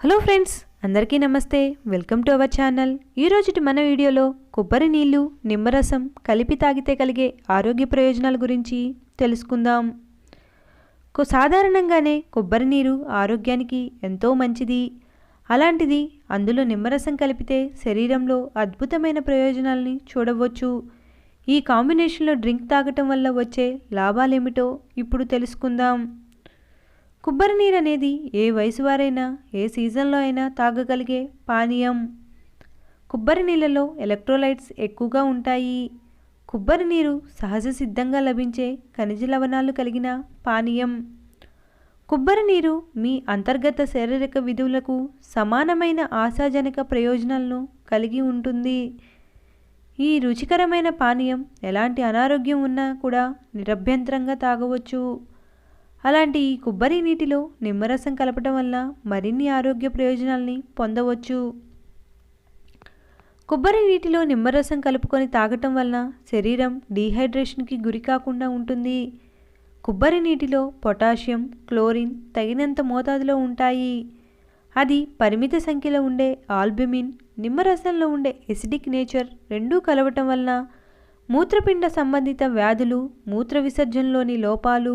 Hello friends అందరికీ నమస్తే. Welcome to our channel. ఈరోజుటి మన వీడియోలో కొబ్బరి నీళ్ళు నిమ్మరసం కలిపి తాగితే కలిగే ఆరోగ్య ప్రయోజనాల గురించి తెలుసుకుందాం. సాధారణంగానే కొబ్బరి నీరు ఆరోగ్యానికి ఎంతో మంచిది. అలాంటిది అందులో నిమ్మరసం కలిపితే శరీరంలో అద్భుతమైన ప్రయోజనాల్ని చూడవచ్చు. ఈ కాంబినేషన్లో డ్రింక్ తాగటం వల్ల వచ్చే లాభాలేమిటో ఇప్పుడు తెలుసుకుందాం. కొబ్బరి నీరు అనేది ఏ వయసు వారైనా ఏ సీజన్లో అయినా తాగగలిగే పానీయం. కొబ్బరి నీళ్ళలో ఎలక్ట్రోలైట్స్ ఎక్కువగా ఉంటాయి. కొబ్బరి నీరు సహజ సిద్ధంగా లభించే ఖనిజ లవణాలు కలిగిన పానీయం. కొబ్బరి నీరు మీ అంతర్గత శారీరక విధులకు సమానమైన ఆశాజనక ప్రయోజనాలను కలిగి ఉంటుంది. ఈ రుచికరమైన పానీయం ఎలాంటి అనారోగ్యం ఉన్నా కూడా నిరభ్యంతరంగా తాగవచ్చు. అలాంటి ఈ కొబ్బరి నీటిలో నిమ్మరసం కలపటం వల్ల మరిన్ని ఆరోగ్య ప్రయోజనాల్ని పొందవచ్చు. కొబ్బరి నీటిలో నిమ్మరసం కలుపుకొని తాగటం వలన శరీరం డీహైడ్రేషన్కి గురి కాకుండా ఉంటుంది. కొబ్బరి నీటిలో పొటాషియం క్లోరిన్ తగినంత మోతాదులో ఉంటాయి. అది పరిమిత సంఖ్యలో ఉండే ఆల్బుమిన్ నిమ్మరసంలో ఉండే ఎసిడిక్ నేచర్ రెండూ కలవటం వలన మూత్రపిండ సంబంధిత వ్యాధులు మూత్ర విసర్జనలోని లోపాలు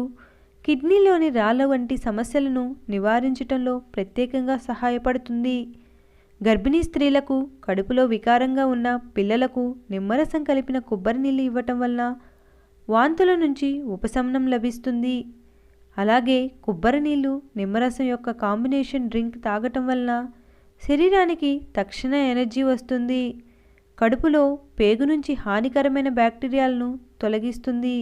కిడ్నీలోని రాళ్ళ వంటి సమస్యలను నివారించటంలో ప్రత్యేకంగా సహాయపడుతుంది. గర్భిణీ స్త్రీలకు కడుపులో వికారంగా ఉన్న పిల్లలకు నిమ్మరసం కలిపిన కొబ్బరి నీళ్ళు ఇవ్వటం వలన వాంతుల నుంచి ఉపశమనం లభిస్తుంది. అలాగే కొబ్బరి నీళ్ళు నిమ్మరసం యొక్క కాంబినేషన్ డ్రింక్ తాగటం వలన శరీరానికి తక్షణ ఎనర్జీ వస్తుంది. కడుపులో పేగు నుంచి హానికరమైన బ్యాక్టీరియాలను తొలగిస్తుంది.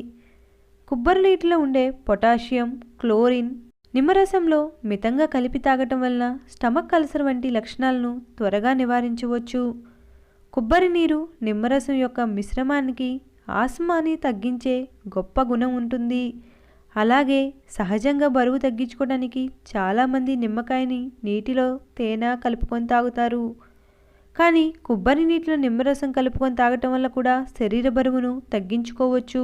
కొబ్బరి నీటిలో ఉండే పొటాషియం క్లోరిన్ నిమ్మరసంలో మితంగా కలిపి తాగటం వలన స్టమక్ అల్సర్ వంటి లక్షణాలను త్వరగా నివారించవచ్చు. కొబ్బరి నీరు నిమ్మరసం యొక్క మిశ్రమానికి ఆస్మాని తగ్గించే గొప్ప గుణం ఉంటుంది. అలాగే సహజంగా బరువు తగ్గించుకోవడానికి చాలామంది నిమ్మకాయని నీటిలో తేనె కలుపుకొని తాగుతారు. కానీ కొబ్బరి నీటిలో నిమ్మరసం కలుపుకొని తాగటం వల్ల కూడా శరీర బరువును తగ్గించుకోవచ్చు.